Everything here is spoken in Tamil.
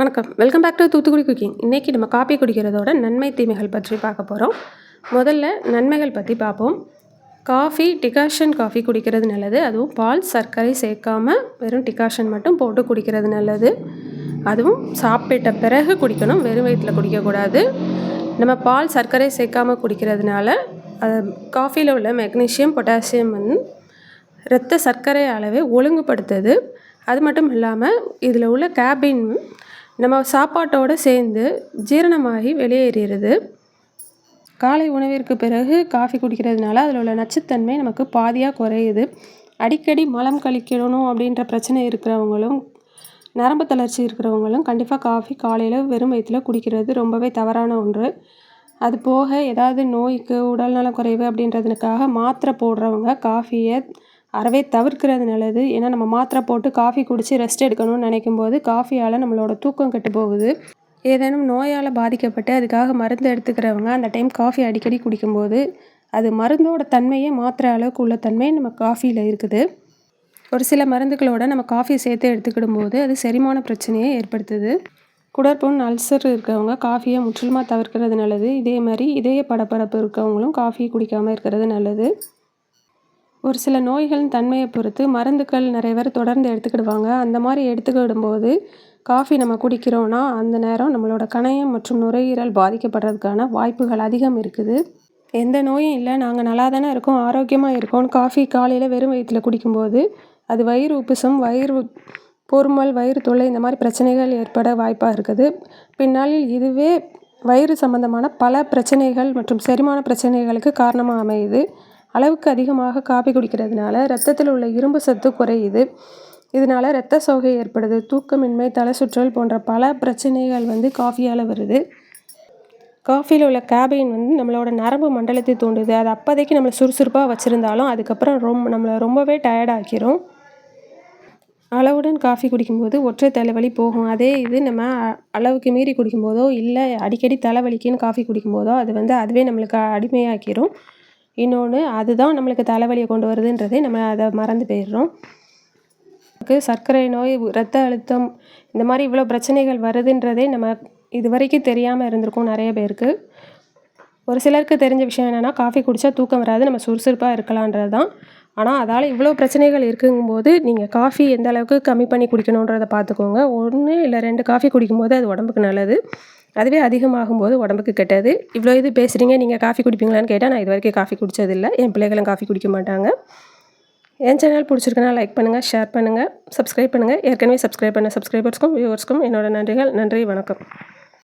வணக்கம். Welcome back to Thoothukudi cooking இன்றைக்கி நம்ம காப்பி குடிக்கிறதோட நன்மை தீமைகள் பற்றி பார்க்க போகிறோம் முதல்ல நன்மைகள் பற்றி பார்ப்போம். காஃபி டிகாஷன் காஃபி குடிக்கிறது நல்லது. அதுவும் பால் சர்க்கரை சேர்க்காம வெறும் டிகாஷன் மட்டும் போட்டு குடிக்கிறது நல்லது. அதுவும் சாப்பிட்ட பிறகு குடிக்கணும். வெறும் வயிற்றில் குடிக்கக்கூடாது. நம்ம பால் சர்க்கரை சேர்க்காமல் குடிக்கிறதுனால காஃபியில் உள்ள மெக்னீஷியம் பொட்டாசியம் வந்து இரத்த சர்க்கரை அளவை ஒழுங்குபடுத்துது. அது மட்டும் இல்லாமல் இதில் உள்ள கேபின் நம்ம சாப்பாட்டோடு சேர்ந்து ஜீரணமாகி வெளியேறிடுது காலை உணவிற்கு பிறகு காஃபி குடிக்கிறதுனால அதில் உள்ள நச்சுத்தன்மை நமக்கு பாதியாக குறையுது. அடிக்கடி மலம் கழிக்கணும் அப்படின்ற பிரச்சனை இருக்கிறவங்களும் நரம்பு தளர்ச்சி இருக்கிறவங்களும் கண்டிப்பாக காஃபி காலையில் வெறும் வயிற்றில் குடிக்கிறது ரொம்பவே தவறான ஒன்று. அது போக ஏதாவது நோய்க்கு உடல்நலம் குறைவு அப்படின்றதுக்காக மாத்திரை போடுறவங்க காஃபியை அறவே தவிர்க்கிறது நல்லது. ஏன்னா நம்ம மாத்திரை போட்டு காஃபி குடித்து ரெஸ்ட் எடுக்கணும்னு நினைக்கும் போது காஃபியால் நம்மளோட தூக்கம் கெட்டு போகுது. ஏதேனும் நோயால் பாதிக்கப்பட்டு அதுக்காக மருந்து எடுத்துக்கிறவங்க அந்த டைம் காஃபி அடிக்கடி குடிக்கும்போது அது மருந்தோட தன்மையே மாத்திரை அளவுக்கு உள்ள தன்மை நம்ம காஃபியில் இருக்குது. ஒரு சில மருந்துகளோட நம்ம காஃபி சேர்த்து எடுத்துக்கிடும் போது அது செரிமான பிரச்சனையை ஏற்படுத்துது. குடற்புண் அல்சர் இருக்கிறவங்க காஃபியை முற்றிலுமாக தவிர்க்கிறது நல்லது. இதே மாதிரி இதய படப்பரப்பு இருக்கவங்களும் காஃபி குடிக்காமல் இருக்கிறது நல்லது. ஒரு சில நோய்களின் தன்மையை பொறுத்து மருந்துகள் நிறைய பேர் தொடர்ந்து எடுத்துக்கிடுவாங்க. அந்த மாதிரி எடுத்துக்கிடும்போது காஃபி நம்ம குடிக்கிறோன்னா அந்த நேரம் நம்மளோட கணையம் மற்றும் நுரையீரல் பாதிக்கப்படுறதுக்கான வாய்ப்புகள் அதிகம் இருக்குது. எந்த நோயும் இல்லை. நாங்கள் நல்லா தானே இருக்கோம். ஆரோக்கியமாக இருக்கோம்னு காஃபி காலையில் வெறும் வயிற்றில் குடிக்கும்போது அது வயிறு உப்புசம் வயிறு பொறுமல் வயிறு தொல்லை இந்த மாதிரி பிரச்சனைகள் ஏற்பட வாய்ப்பாக இருக்குது. பின்னாளில் இதுவே வயிறு சம்பந்தமான பல பிரச்சனைகள் மற்றும் செரிமான பிரச்சனைகளுக்கு காரணமாக அமையுது. அளவுக்கு அதிகமாக காபி குடிக்கிறதுனால ரத்தத்தில் உள்ள இரும்பு சத்து குறையுது. இதனால் ரத்த சோகை ஏற்படுது. தூக்கமின்மை தலை சுற்றல் போன்ற பல பிரச்சனைகள் வந்து காஃபியால் வருது. காஃபியில் உள்ள கேபைன் வந்து நம்மளோட நரம்பு மண்டலத்தை தூண்டுது. அது அப்போதைக்கு நம்மளை சுறுசுறுப்பாக வச்சுருந்தாலும் அதுக்கப்புறம் ரொம்ப நம்மளை ரொம்பவே டயர்டாக்கிரும் அளவுடன் காஃபி குடிக்கும்போது ஒற்றை தலைவலி போகும். அதே இது நம்ம அளவுக்கு மீறி குடிக்கும்போதோ இல்லை அடிக்கடி தலைவலிக்குன்னு காஃபி குடிக்கும்போதோ அது வந்து அதுவே நம்மளுக்கு அடிமையாக்கிரும். இன்னொன்று அதுதான் நம்மளுக்கு தலைவலியை கொண்டு வருதுன்றதே நம்ம அதை மறந்து போயிடுறோம். சர்க்கரை நோய் ரத்த அழுத்தம் இந்த மாதிரி இவ்வளோ பிரச்சனைகள் வருதுன்றதே நம்ம இது வரைக்கும் தெரியாமல் இருந்திருக்கும் நிறைய பேருக்கு. ஒரு சிலருக்கு தெரிஞ்ச விஷயம் என்னென்னா காஃபி குடித்தா தூக்கம் வராது நம்ம சுறுசுறுப்பாக இருக்கலான்றது தான். ஆனால் அதால் இவ்வளோ பிரச்சனைகள் இருக்குங்கும்போது நீங்கள் காஃபி எந்த அளவுக்கு கம்மி பண்ணி குடிக்கணுன்றதை பார்த்துக்கோங்க. ஒன்று இல்லை ரெண்டு காஃபி குடிக்கும்போது அது உடம்புக்கு நல்லது. அதுவே அதிகமாகும் போது உடம்புக்கு கெட்டது. இவ்வளோ இது பேசுகிறீங்க நீங்கள் காஃபி குடிப்பீங்களான்னு கேட்டால் நான் இது வரைக்கும் காஃபி குடித்ததில்லை என் பிள்ளைகளும் காஃபி குடிக்க மாட்டாங்க. என் சேனல் பிடிச்சிருக்குன்னா லைக் பண்ணுங்கள் ஷேர் பண்ணுங்கள் சப்ஸ்கிரைப் பண்ணுங்கள் ஏற்கனவே சப்ஸ்கிரைப் பண்ண சப்ஸ்கிரைபர்ஸ்க்கும் வியூவர்ஸ்க்கும் என்னோடய நன்றிகள். நன்றி வணக்கம்.